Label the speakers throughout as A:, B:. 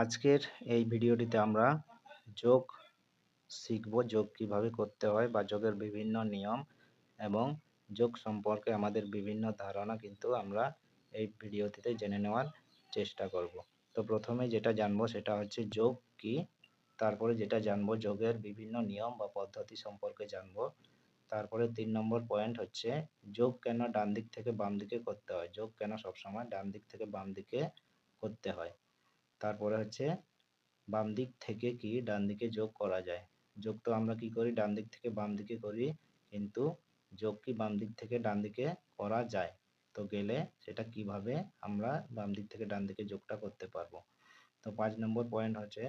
A: আজকের এই ভিডিওটিতে আমরা যোগ শিখব, যোগ কীভাবে করতে হয় বা যোগের বিভিন্ন নিয়ম এবং যোগ সম্পর্কে আমাদের বিভিন্ন ধারণা কিন্তু আমরা এই ভিডিওটিতে জেনে নেওয়ার চেষ্টা করব। তো প্রথমে যেটা জানব সেটা হচ্ছে যোগ কি, তারপরে যেটা জানব যোগের বিভিন্ন নিয়ম বা পদ্ধতি সম্পর্কে জানব, তারপরে তিন নম্বর পয়েন্ট হচ্ছে যোগ কেন ডান দিক থেকে বাম দিকে করতে হয়, যোগ কেন সবসময় ডান দিক থেকে বাম দিকে করতে হয়। তারপরে হচ্ছে বাম দিক থেকে কি ডান দিকে যোগ করা যায়। যোগ তো আমরা কি করি? ডান দিক থেকে বাম দিকে করি, কিন্তু যোগ কি বাম দিক থেকে ডান দিকে করা যায়? তো গেলে সেটা কীভাবে আমরা বাম দিক থেকে ডান দিকে যোগটা করতে পারব? তো পাঁচ নম্বর পয়েন্ট হচ্ছে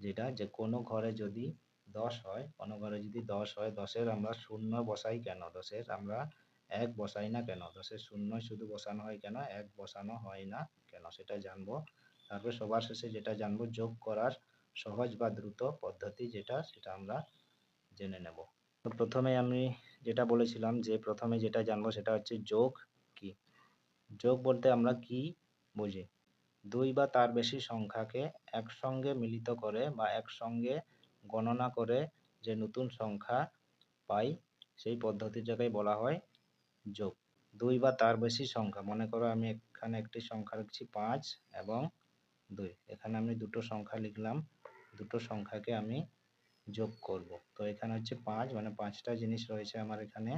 A: যেটা যে কোনো ঘরে যদি দশ হয়, কোনো ঘরে যদি দশ হয়, দশের আমরা শূন্য বসাই কেন? দশের আমরা এক বসাই না কেন? দশের শূন্য শুধু বসানো হয় কেন? এক বসানো হয় না কেন? সেটা জানব। তারপর সবার শেষে যেটা জানব, যোগ করার সহজ বা দ্রুত পদ্ধতি যেটা, সেটা আমরা জেনে নেব। তো প্রথমে আমি যেটা বলেছিলাম যে, প্রথমে যেটা জানব সেটা হচ্ছে যোগ কি? যোগ বলতে আমরা কি বুঝি? দুই বা তার বেশি সংখ্যাকে একসঙ্গে মিলিত করে বা একসঙ্গে গণনা করে যে নতুন সংখ্যা পাই, সেই পদ্ধতিটাকে বলা হয় যোগ। দুই বা তার বেশি সংখ্যা, মনে করো আমি এখানে একটি সংখ্যা লিখছি পাঁচ এবং দুই। এখানে আমি দুটো সংখ্যা লিখলাম। দুটো সংখ্যাকে আমি যোগ করব। তো এখানে হচ্ছে পাঁচ মানে পাঁচটা জিনিস রয়েছে আমার এখানে,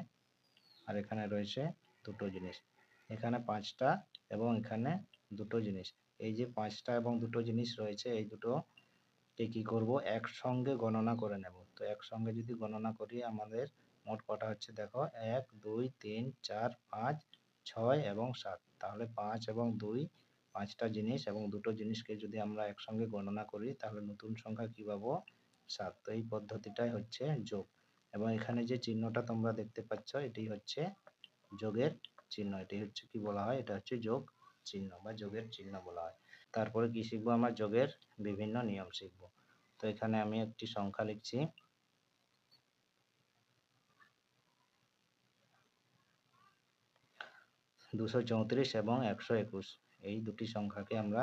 A: আর এখানে রয়েছে দুটো জিনিস। এখানে পাঁচটা এবং এখানে দুটো জিনিস। এই যে পাঁচটা এবং দুটো জিনিস রয়েছে, এই দুটোকে কী করব? একসঙ্গে গণনা করে নেব। তো একসঙ্গে যদি গণনা করি, আমাদের মোট কটা হচ্ছে দেখো, এক, দুই, তিন, চার, পাঁচ, ছয় এবং সাত। তাহলে পাঁচ এবং দুই পাঁচটা জিনিস এবং দুটো জিনিসকে যদি আমরা একসঙ্গে গণনা করি, তাহলে নতুন সংখ্যা কী পাবো? সাত। তো এই পদ্ধতিটাই হচ্ছে যোগ। এবং এখানে যে চিহ্নটা তোমরা দেখতে পাচ্ছ, এটি হচ্ছে যোগের চিহ্ন। এটি হচ্ছে কি বলা হয়? এটা হচ্ছে যোগ চিহ্ন বা যোগের চিহ্ন বলা হয়। তারপরে কি শিখব আমরা? যোগের বিভিন্ন নিয়ম শিখব। তো এখানে আমি একটি সংখ্যা লিখছি। দুশো চৌত্রিশ এবং একশো একুশ। এই দুটি সংখ্যাকে আমরা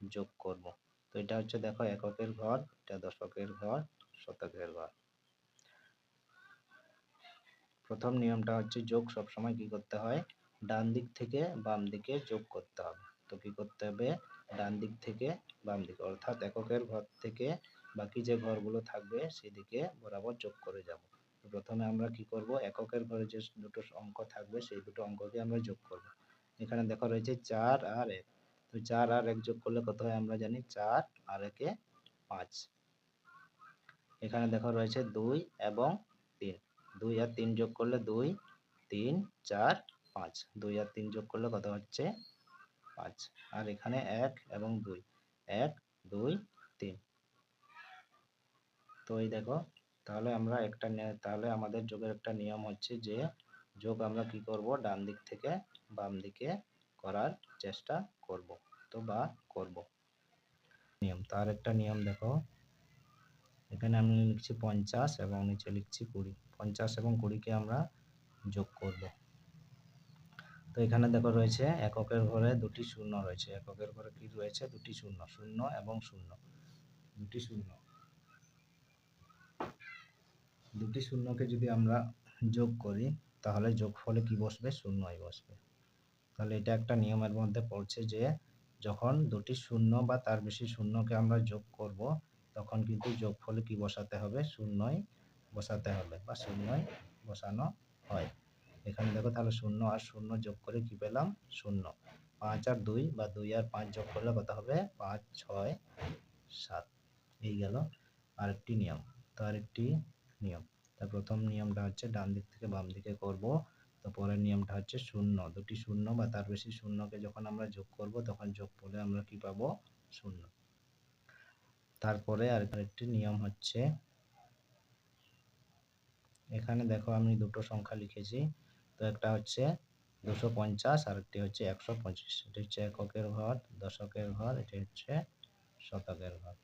A: যোগ করব। তো এটা হচ্ছে দেখো এককের ঘর, এটা দশকের ঘর, শতকের ঘর। প্রথম নিয়মটা হচ্ছে যোগ সবসময় কি করতে হয়? ডান দিক থেকে বাম দিকে যোগ করতে হবে। তো কি করতে হবে? ডান দিক থেকে বাম দিকে। অর্থাৎ এককের ঘর থেকে বাকি যে ঘরগুলো থাকবে সেদিকে বরাবর যোগ করে যাব। প্রথমে আমরা কি করব? এককের ঘরে যে দুটো অঙ্ক থাকবে, সেই দুটো অঙ্ককে আমরা যোগ করব। এখানে দেখো রয়েছে চার আর এক। তো চার আর এক যোগ করলে কত হয় আমরা জানি চার আর একে পাঁচ। এখানে দেখো রয়েছে দুই এবং তিন। দুই আর তিন যোগ করলে দুই, তিন, চার, পাঁচ। দুই আর তিন যোগ করলে কত হচ্ছে পাঁচ। আর এখানে এক এবং দুই। এক, দুই, তিন। তো এই দেখো, তাহলে আমরা একটা তাহলে আমাদের যোগের একটা নিয়ম হচ্ছে যে যোগ আমরা কি করব? ডান দিক থেকে বাম দিকে করার চেষ্টা করব। তো বা করব। নিয়ম। তার একটা নিয়ম দেখো। এখানে আমি লিখছি পঞ্চাশ এবং নিচে লিখছি কুড়ি। পঞ্চাশ এবং কুড়িকে আমরা যোগ করব। তো এখানে দেখো রয়েছে এককের ঘরে দুটি শূন্য রয়েছে। এককের ঘরে কি রয়েছে? দুটি শূন্য। শূন্য এবং শূন্য। দুটি শূন্য। দুটি শূন্যকে যদি আমরা যোগ করি তাহলে যোগফলে কি বসবে? শূন্যই বসবে। তাহলে এটা একটা নিয়মের মধ্যে পড়ছে যে, যখন দুটি শূন্য বা তার বেশি শূন্যকে আমরা যোগ করব, তখন কিন্তু যোগফলে কি বসাতে হবে? শূন্যই বসাতে হবে বা শূন্যই বসানো হয়। এখানে দেখো তাহলে শূন্য আর শূন্য যোগ করে কি পেলাম? শূন্য। পাঁচ আর দুই বা দুই আর পাঁচ যোগ করলে কত হবে? পাঁচ, ছয়, সাত। এই গেল আরেকটি নিয়ম। তো আরেকটি নিয়ম। তা প্রথম নিয়মটা হচ্ছে ডান দিক থেকে বাম দিকে করব। তো পরের নিয়মটা হচ্ছে শূন্য। দুটি শূন্য বা তার বেশি শূন্যকে যখন আমরা যোগ করব, তখন যোগ করলে আমরা কি পাবো? শূন্য। তারপরে আরেকটি নিয়ম হচ্ছে, এখানে দেখো আমি দুটো সংখ্যা লিখেছি। তো একটা হচ্ছে দুশো পঞ্চাশ আর একটি হচ্ছে একশো পঁচিশ। এটি হচ্ছে এককের ঘর, দশকের ঘর, এটি হচ্ছে শতকের ঘর।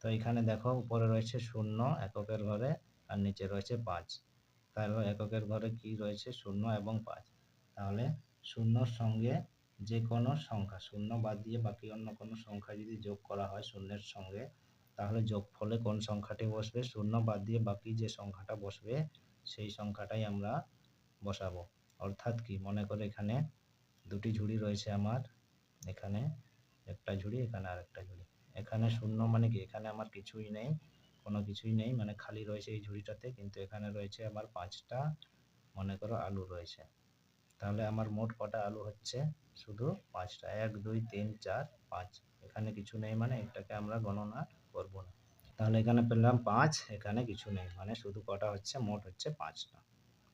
A: তো এখানে দেখো উপরে রয়েছে শূন্য, এককের ঘরে আর নিচে রয়েছে পাঁচ। তাহলে এককের ঘরে কি রয়েছে? শূন্য এবং পাঁচ। তাহলে শূন্যর সঙ্গে যে কোনো সংখ্যা, শূন্য বাদ দিয়ে বাকি অন্য কোনো সংখ্যা যদি যোগ করা হয় শূন্যের সঙ্গে, তাহলে যোগফলে কোন সংখ্যাটি বসবে? শূন্য বাদ দিয়ে বাকি যে সংখ্যাটা বসবে, সেই সংখ্যাটাই আমরা বসাবো। অর্থাৎ কি? মনে করে এখানে দুটি ঝুড়ি রয়েছে আমার। এখানে একটা ঝুড়ি, এখানে আরেকটা ঝুড়ি। এখানে শূন্য মানে কি? এখানে আমার কিছুই নেই। কোনো কিছুই নেই মানে খালি রয়েছে এই ঝুড়িটাতে, কিন্তু এখানে রয়েছে আমার পাঁচটা, মনে করো আলু রয়েছে। তাহলে আমার মোট কটা আলু হচ্ছে? শুধু পাঁচটা, এক, দুই, তিন, চার, পাঁচ। এখানে কিছু নেই মানে এটাকে আমরা গণনা করব না। তাহলে এখানে পেলাম পাঁচ, এখানে কিছু নেই মানে শুধু কটা হচ্ছে, মোট হচ্ছে পাঁচটা।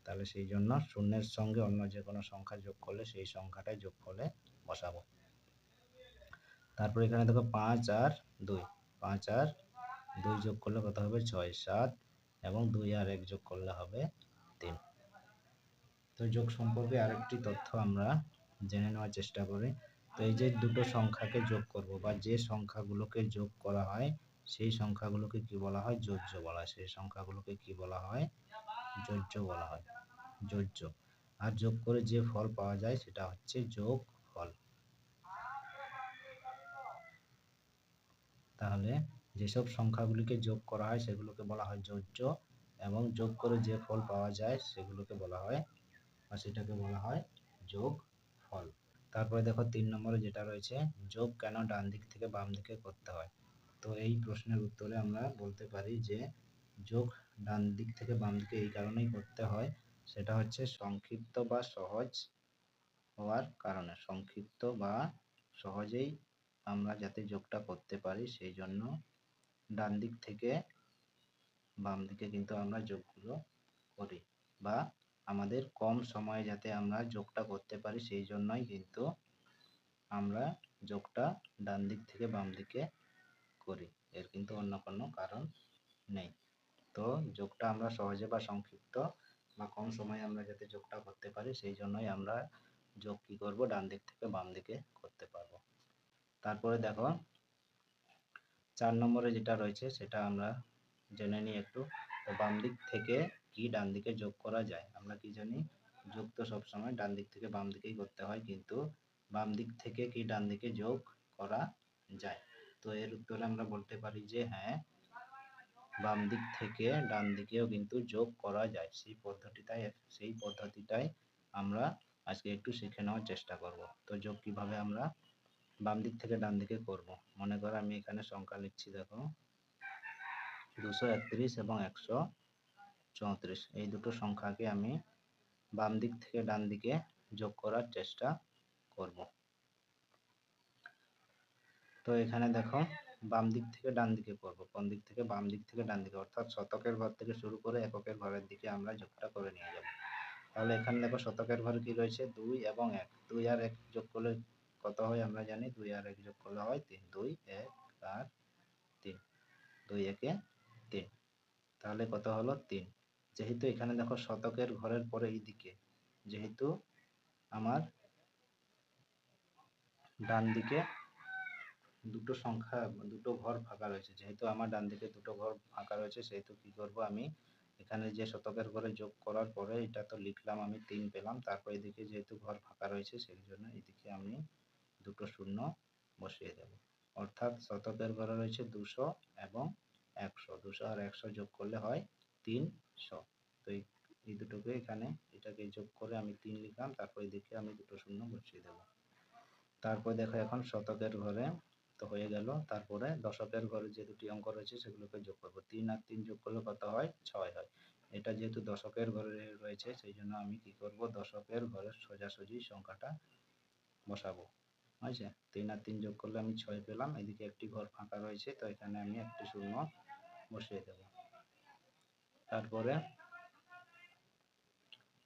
A: তাহলে সেই জন্য শূন্যের সঙ্গে অন্য যে কোনো সংখ্যা যোগ করলে সেই সংখ্যাটাই যোগ করলে বসাবো। তারপর এখানে দেখো পাঁচ আর দুই, পাঁচ আর দুই যোগ করলে কত হবে? ছয়, সাত এবং দুই আর এক যোগ করলে হবে তিন। তো যোগ সম্পর্কে আরেকটি তথ্য আমরা জেনে নেওয়ার চেষ্টা করি। তো এই যে দুটো সংখ্যাকে যোগ করব বা যে সংখ্যাগুলোকে যোগ করা হয়, সেই সংখ্যাগুলোকে কি বলা হয়? যোজ্য বলা হয়। সেই সংখ্যাগুলোকে কি বলা হয়? যোজ্য বলা হয়। যোজ্য। আর যোগ করে যে ফল পাওয়া যায়, সেটা হচ্ছে যোগ ফল। তাহলে যেসব সংখ্যাগুলিকে যোগ করা হয় সেগুলোকে বলা হয় যোজ্য এবং যোগ করে যে ফল পাওয়া যায় সেগুলোকে বলা হয় বা সেটাকে বলা হয় যোগ ফল। তারপরে দেখো তিন নম্বরে যেটা রয়েছে, যোগ কেন ডান দিক থেকে বাম দিকে করতে হয়? তো এই প্রশ্নের উত্তরে আমরা বলতে পারি যে, যোগ ডান দিক থেকে বাম দিকে এই কারণেই করতে হয়, সেটা হচ্ছে সংক্ষিপ্ত বা সহজ হওয়ার কারণে। সংক্ষিপ্ত বা সহজেই আমরা যাতে যোগটা করতে পারি, সেই জন্য ডান দিক থেকে বাম দিকে কিন্তু আমরা যোগগুলো করি বা আমাদের কম সময়ে যাতে আমরা যোগটা করতে পারি সেই জন্যই কিন্তু আমরা যোগটা ডান দিক থেকে বাম দিকে করি। এর কিন্তু অন্য কোনো কারণ নেই। তো যোগটা আমরা সহজে বা সংক্ষিপ্ত বা কম সময়ে আমরা যাতে যোগটা করতে পারি সেই জন্যই আমরা যোগ কী করব? ডান দিক থেকে বাম দিকে করতে পারব। তারপরে দেখো চার নম্বরে যেটা রয়েছে সেটা আমরা জেনে নিই একটু। তো বাম দিক থেকে কি ডান দিকে যোগ করা যায়? আমরা কি জানি যোগ তো সবসময় ডান দিক থেকে বাম দিকেই করতে হয়, কিন্তু বাম দিক থেকে কি ডান দিকে যোগ করা যায়? তো এর উত্তরে আমরা বলতে পারি যে হ্যাঁ বাম দিক থেকে ডান দিকেও কিন্তু যোগ করা যায়। সেই পদ্ধতিটাই সেই পদ্ধতিটাই আমরা আজকে একটু শিখে নেওয়ার চেষ্টা করব। তো যোগ কীভাবে আমরা বাম দিক থেকে ডান দিকে করব। মনে করো আমি এখানে সংখ্যা লিখছি, দেখো। দুশো একত্রিশ এবং একশো চৌত্রিশ। এই দুটো সংখ্যাকে আমি বাম দিক থেকে ডান দিকে যোগ করার চেষ্টা করব। তো এখানে দেখো বাম দিক থেকে ডান দিকে করব কোন দিক থেকে? বাম দিক থেকে ডান দিকে অর্থাৎ শতকের ঘর থেকে শুরু করে এককের ঘরের দিকে আমরা যোগটা করে নিয়ে যাব। তাহলে এখানে দেখো শতকের ঘরে কি রয়েছে? দুই এবং এক। দুই আর এক যোগ করলে কত হয় আমরা জানি দুই আর এক যোগ করলে হয় তিন। দুই এক আর তিন। দুই একে তিন। তাহলে কত হলো তিন। যেহেতু এখানে দেখো শতকের ঘরের পরে এই দিকে যেহেতু আমার ডান দিকে দুটো সংখ্যা, দুটো ঘর ফাঁকা রয়েছে, যেহেতু আমার ডান দিকে দুটো ঘর ফাঁকা রয়েছে, সেহেতু কি করব আমি এখানে যে শতকের ঘরে যোগ করার পরে এটা তো লিখলাম, আমি তিন পেলাম, তারপর এদিকে যেহেতু ঘর ফাঁকা রয়েছে, সেই জন্য এদিকে আমি দুটো শূন্য বসিয়ে দেব। অর্থাৎ শতকের ঘরে রয়েছে দুশো এবং একশো। দুশো আর একশো যোগ করলে হয় তিনশো। তো এই দুটোকে এখানে, এটাকে যোগ করে আমি তিন লিখলাম, তারপর এদিকে আমি দুটো শূন্য বসিয়ে দেব। তারপর দেখো এখন শতকের ঘরে তো হয়ে গেল। তারপরে দশকের ঘরে যে দুটি অঙ্ক রয়েছে সেগুলোকে যোগ করব। তিন আর তিন যোগ করলে কত হয়? ছয় হয়। এটা যেহেতু দশকের ঘরে রয়েছে, সেই জন্য আমি কি করব? দশকের ঘরের সোজাসুজি সংখ্যাটা বসাবো। হয়েছে তিন আর তিন যোগ করলে আমি ছয় পেলাম, এদিকে একটি ঘর ফাঁকা রয়েছে, তো এখানে আমি একটি শূন্য বসিয়ে দেব। তারপরে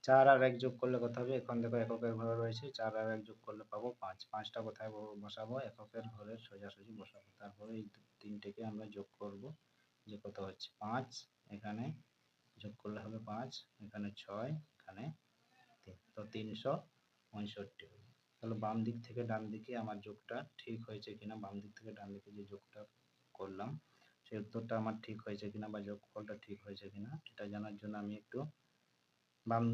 A: চার আর এক যোগ করলে কত হবে? এখন দেখো এককের ঘরে রয়েছে, চার আর এক যোগ করলে পাবো পাঁচ। পাঁচটা কোথায় বসাবো? এককের ঘরের সোজাসুজি বসাবো। তারপরে এই তিনটেকে আমরা যোগ করব যে কত হচ্ছে? পাঁচ। এখানে যোগ করলে হবে পাঁচ, এখানে ছয়, এখানে তিন। তো তিনশো পঁয়ষট্টি তাহলে বাম দিক থেকে ডান দিকে আমার যোগটা ঠিক হয়েছে কিনা, বাম দিক থেকে ডান দিকে যে যোগটা করলাম, সেই উত্তরটা আমার ঠিক হয়েছে কিনা বা যোগ যোগফলটা ঠিক হয়েছে কিনা এটা জানার জন্য আমি একটু বাম,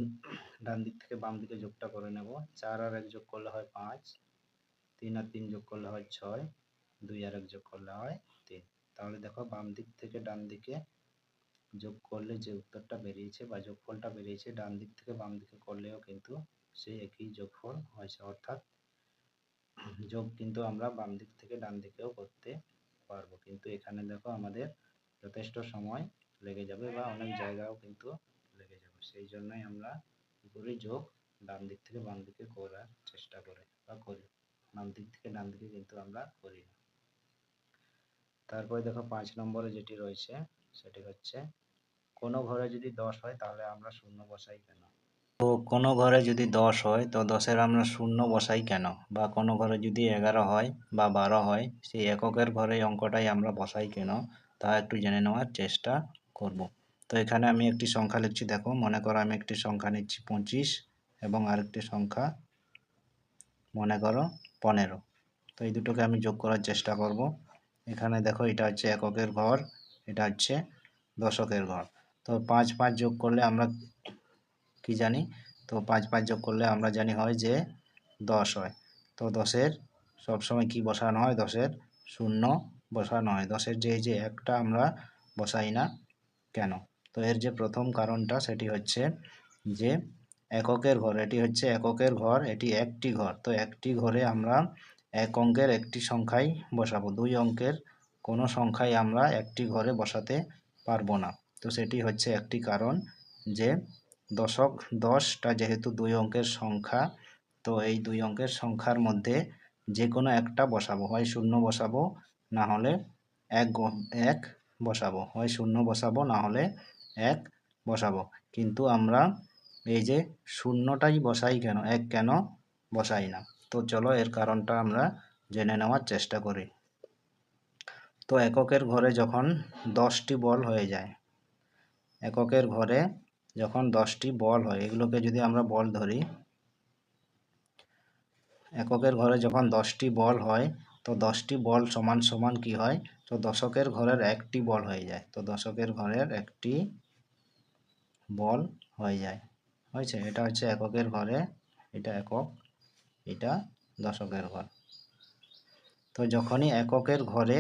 A: ডান দিক থেকে বাম দিকে যোগটা করে নেব। চার আর এক যোগ করলে হয় পাঁচ, তিন আর তিন যোগ করলে হয় ছয়, দুই আর এক যোগ করলে হয় তিন। তাহলে দেখো বাম দিক থেকে ডান দিকে যোগ করলে যে উত্তরটা বেরিয়েছে বা যোগফলটা বেরিয়েছে, ডান দিক থেকে বাম দিকে করলেও কিন্তু সেই একই যোগফল হয়েছে। অর্থাৎ যোগ কিন্তু আমরা বাম দিক থেকে ডান দিকেও করতে পারব। কিন্তু এখানে দেখো আমাদের যথেষ্ট সময় লেগে যাবে বা অনেক জায়গাও কিন্তু লেগে যাবে। সেই জন্যই আমরা কি করি? যোগ ডান দিক থেকে বাম দিকে করার চেষ্টা করি বা করি। বাম দিক থেকে ডান দিকে কিন্তু আমরা করি না। তারপরে দেখো পাঁচ নম্বরে যেটি রয়েছে, সেটি হচ্ছে কোনো ঘরে যদি দশ হয় তাহলে আমরা শূন্য বসাই কেন? তো কোনো ঘরে যদি দশ হয়, তো দশের আমরা শূন্য বসাই কেন? বা কোনো ঘরে যদি এগারো হয় বা বারো হয়, সেই এককের ঘরে অঙ্কটাই আমরা বসাই কেন? তা একটু জেনে নেওয়ার চেষ্টা করব। তো এখানে আমি একটি সংখ্যা লিখছি, দেখো, মনে করো আমি একটি সংখ্যা নিচ্ছি পঁচিশ এবং আরেকটি সংখ্যা মনে করো পনেরো। তো এই দুটোকে আমি যোগ করার চেষ্টা করব। এখানে দেখো, এটা হচ্ছে এককের ঘর, এটা হচ্ছে দশকের ঘর। তো পাঁচ পাঁচ যোগ করলে আমরা কি জানি? তো পাঁচ পাঁচ যোগ করলে আমরা জানি হয় যে দশ হয়। তো দশের সবসময় কি বসানো হয়? দশের শূন্য বসানো হয়। দশের যে যে একটা আমরা বসাই না কেন? তো এর যে প্রথম কারণটা সেটি হচ্ছে যে এককের ঘর, এটি হচ্ছে এককের ঘর, এটি একটি ঘর। তো একটি ঘরে আমরা এক অঙ্কের একটি সংখ্যাই বসাবো। দুই অঙ্কের কোনো সংখ্যাই আমরা একটি ঘরে বসাতে পারব না। তো সেটি হচ্ছে একটি কারণ যে দশক দশটা যেহেতু দুই অঙ্কের সংখ্যা, তো এই দুই অঙ্কের সংখ্যার মধ্যে যে কোনো একটা বসাবো। হয় শূন্য বসাবো, না হলে এক এক বসাবো। হয় শূন্য বসাবো, না হলে এক বসাবো। কিন্তু আমরা এই যে শূন্যটাই বসাই কেন, এক কেন বসাই না? তো চলো এর কারণটা আমরা জেনে নেওয়ার চেষ্টা করি। তো এককের ঘরে যখন দশটি বল হয়ে যায়, এককের ঘরে যখন দশটি বল হয়, এগুলোকে যদি আমরা বল ধরি, এককের ঘরে যখন দশটি বল হয়, তো দশটি বল সমান সমান কি হয়? তো দশকের ঘরের একটি বল হয়ে যায়। তো দশকের ঘরের একটি বল হয়ে যায়। হয়েছে? এটা হচ্ছে এককের ঘরে, এটা একক, এটা দশকের ঘর। তো যখনই এককের ঘরে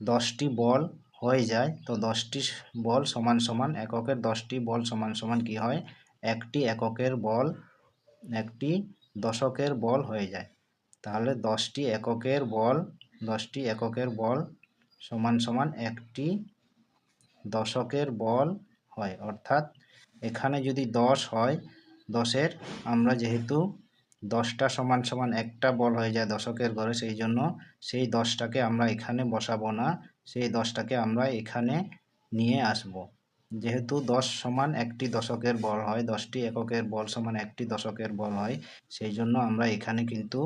A: দশটি বল হয়ে যায়। তো দশটি বল সমান সমান, এককের দশটি বল সমান সমান কি হয়? একটি এককের বল, একটি দশকের বল হয়ে যায়। তাহলে দশটি এককের বল, দশটি এককের বল সমান সমান একটি দশকের বল হয়। অর্থাৎ এখানে যদি দশ হয়, দশের, আমরা যেহেতু দশটা সমান সমান একটা বল হয়ে যায় দশকের ঘরে, সেই জন্য সেই দশটাকে আমরা এখানে বসাবো না। সেই দশটাকে আমরা এখানে নিয়ে আসব। যেহেতু দশ সমান একটি দশকের বল হয়, দশটি এককের বল সমান একটি দশকের বল হয়, সেই জন্য আমরা এখানে কিন্তু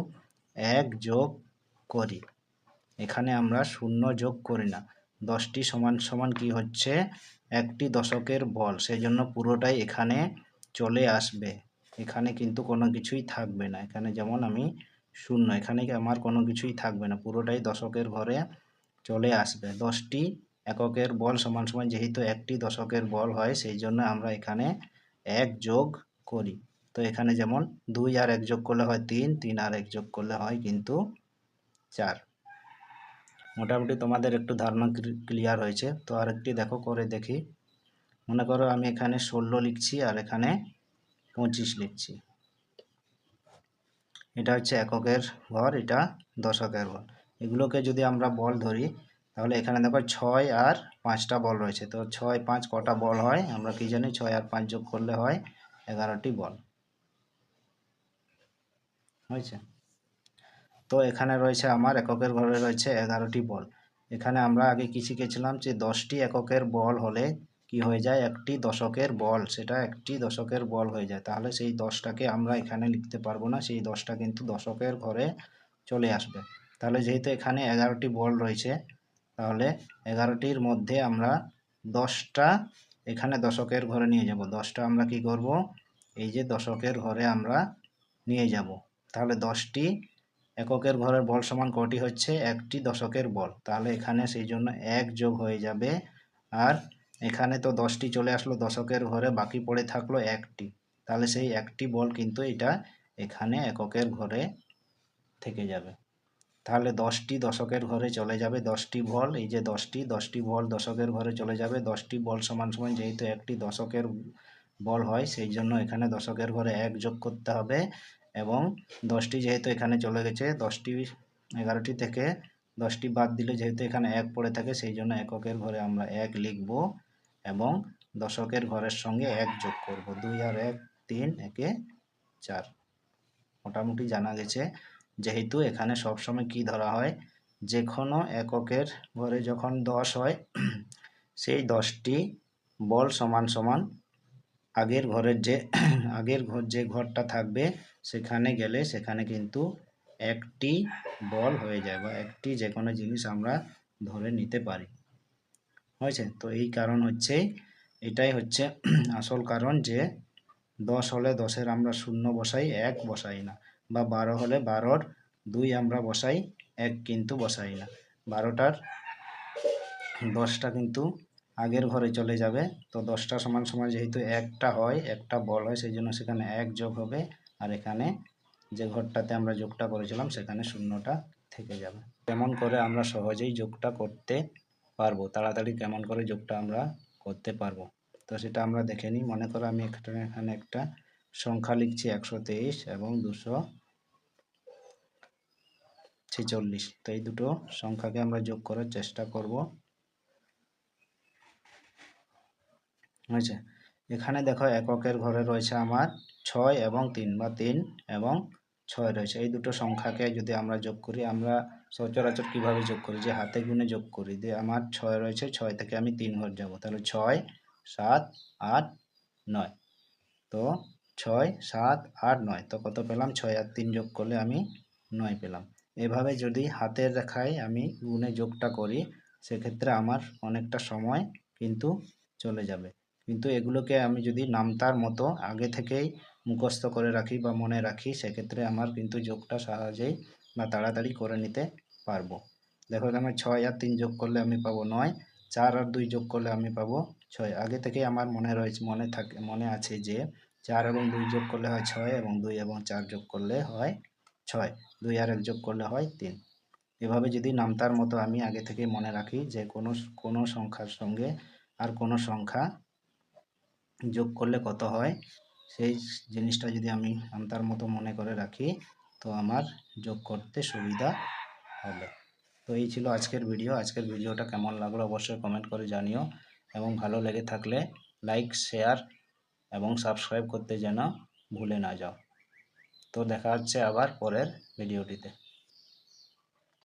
A: এক যোগ করি। এখানে আমরা শূন্য যোগ করি না। দশটি সমান সমান কি হচ্ছে? একটি দশকের বল। সেই জন্য পুরোটাই এখানে চলে আসবে। এখানে কিন্তু কোনো কিছুই থাকবে না। এখানে যেমন আমি শূন্য, এখানে আমার কোনো কিছুই থাকবে না। পুরোটাই দশকের ঘরে চলে আসবে। দশটি এককের বল সমান সমান যেহেতু একটি দশকের বল হয়, সেই জন্য আমরা এখানে এক যোগ করি। তো এখানে যেমন দুই আর এক যোগ করলে হয় তিন তিন আর এক যোগ করলে হয় কিন্তু চার। মোটামুটি তোমাদের একটু ধারণা ক্লিয়ার হয়েছে। তো আরেকটি দেখো, করে দেখি। মনে করো আমি এখানে ষোলো লিখছি আর এখানে পঁচিশ লিখছি। এটা হচ্ছে এককের ঘর এটা দশকের ঘর এগুলোকে যদি আমরা বল ধরি, তাহলে এখানে দেখো ছয় আর পাঁচটা বল রয়েছে। তো ছয়, পাঁচ কটা বল হয়, আমরা কি জানি ছয় আর পাঁচ যোগ করলে হয় এগারোটি বল। হয়েছে? তো এখানে রয়েছে আমার, এককের ঘরে রয়েছে এগারোটি বল। এখানে আমরা আগে কি শিখেছিলাম যে দশটি এককের বল হলে কি হয়ে যায়? একটি দশকের বল, সেটা একটি দশকের বল হয়ে যায়। তাহলে সেই দশটাকে আমরা এখানে লিখতে পারব না, সেই দশটা কিন্তু দশকের ঘরে চলে আসবে। তাহলে যেহেতু এখানে এগারোটি বল রয়েছে, তাহলে এগারোটির মধ্যে আমরা দশটা এখানে দশকের ঘরে নিয়ে যাব। দশটা আমরা কি করব? এই যে দশকের ঘরে আমরা নিয়ে যাব। তাহলে দশটি এককের ঘরের বল সমান কটি হচ্ছে? একটি দশকের বল। তাহলে এখানে সেই জন্য এক যোগ হয়ে যাবে। আর এখানে তো দশটি চলে আসলো, দশকের ঘরে বাকি পড়ে থাকল একটি। তাহলে সেই একটি বল কিন্তু এটা এখানে এককের ঘরে থেকে যাবে। তাহলে দশটি দশকের ঘরে চলে যাবে দশটি বল। এই যে দশটি দশটি বল দশকের ঘরে চলে যাবে। দশটি বল সমান সমান যেহেতু একটি দশকের বল হয়, সেই জন্য এখানে দশকের ঘরে এক যোগ করতে হবে এবং দশটি যেহেতু এখানে চলে গেছে, দশটি এগারোটি থেকে দশটি বাদ দিলে যেহেতু এখানে এক পড়ে থাকে, সেই জন্য এককের ঘরে আমরা এক লিখব এবং দশকের ঘরের সঙ্গে এক যোগ করব। দুই আর এক, তিন, একে চার। মোটামুটি জানা গেছে। যেহেতু এখানে সবসময় কি ধরা হয়? যে কোনো এককের ঘরে যখন দশ হয়, সেই দশটি বল সমান সমান আগের ঘরের যে, আগের ঘর যে ঘরটা থাকবে, সেখানে গেলে সেখানে কিন্তু একটি বল হয়ে যায় বা একটি যে কোনো জিনিস আমরা ধরে নিতে পারি। হয়েছে? তো এই কারণ হচ্ছে, এটাই হচ্ছে আসল কারণ যে, দশ হলে দশের আমরা শূন্য বসাই, এক বসাই না। বা বারো হলে বারোর দুই আমরা বসাই, এক কিন্তু বসাই না। বারোটার দশটা কিন্তু আগের ঘরে চলে যাবে। তো দশটা সমান সমান যেহেতু একটা হয়, একটা বল হয়, সেই জন্য সেখানে এক যোগ হবে। আর এখানে যে ঘরটাতে আমরা যোগটা করেছিলাম, সেখানে শূন্যটা থেকে যাবে। কেমন করে আমরা সহজেই যোগটা করতে পারব? তাড়াতাড়ি কেমন করে যোগটা আমরা করতে পারব? তো সেটা আমরা দেখে নিই। মনে করো আমি এখানে এখানে একটা সংখ্যা লিখছি একশো তেইশ এবং দুশো ছেচল্লিশ। তো এই দুটো সংখ্যাকে আমরা যোগ করার চেষ্টা করব। হয়েছে? এখানে দেখো এককের ঘরে রয়েছে আমার ছয় এবং তিন বা তিন এবং ছয় রয়েছে। এই দুটো সংখ্যাকে যদি আমরা যোগ করি, আমরা সচরাচর কীভাবে যোগ করি? যে হাতে গুনে যোগ করি। যে আমার ছয় রয়েছে, ছয় থেকে আমি তিন ঘর যাব। তাহলে ছয়, সাত, আট, নয়। তো ছয়, সাত, আট, নয়। তো কত পেলাম? ছয় আর তিন যোগ করলে আমি নয় পেলাম। এভাবে যদি হাতের রেখায় আমি গুণে যোগটা করি, সেক্ষেত্রে আমার অনেকটা সময় কিন্তু চলে যাবে। কিন্তু এগুলোকে আমি যদি নামতার মতো আগে থেকেই মুখস্থ করে রাখি বা মনে রাখি, সেক্ষেত্রে আমার কিন্তু যোগটা সহজেই বা তাড়াতাড়ি করে নিতে পারব। দেখো আমি ছয় আর তিন যোগ করলে আমি পাবো নয়, চার আর দুই যোগ করলে আমি পাবো ছয়। আগে থেকেই আমার মনে রয়েছে, মনে থাকে, মনে আছে যে চার এবং দুই যোগ করলে হয় ছয় এবং দুই এবং চার যোগ করলে হয় ছয়, দুই আর এক যোগ করলে হয় তিন। এভাবে যদি নামতার মতো আমি আগে থেকে মনে রাখি যে কোনো কোনো সংখ্যার সঙ্গে আর কোনো সংখ্যা যোগ করলে কত হয়, সেই জিনিসটা যদি আমি নামতার মতো মনে করে রাখি, তো আমার যোগ করতে সুবিধা হবে। তো এই ছিল আজকের ভিডিও। আজকের ভিডিওটা কেমন লাগল অবশ্যই কমেন্ট করে জানিও এবং ভালো লেগে থাকলে লাইক, শেয়ার এবং সাবস্ক্রাইব করতে যেন ভুলে না যাও। তো দেখা হচ্ছে আবার পরের ভিডিওটিতে